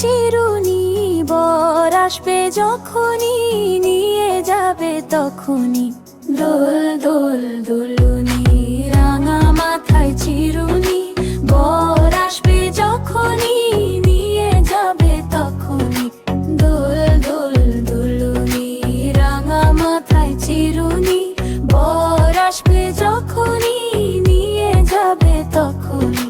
চিরুনি, বর আসবে যখনই, নিয়ে যাবে তখনই। দোল দোল, দুলুনি, রাঙা মাথায় চিরুনি, বর আসবে যখনই, নিয়ে যাবে তখনই। দোল দোল চিরুনি, বর আসবে যখনই যাবে তখনই।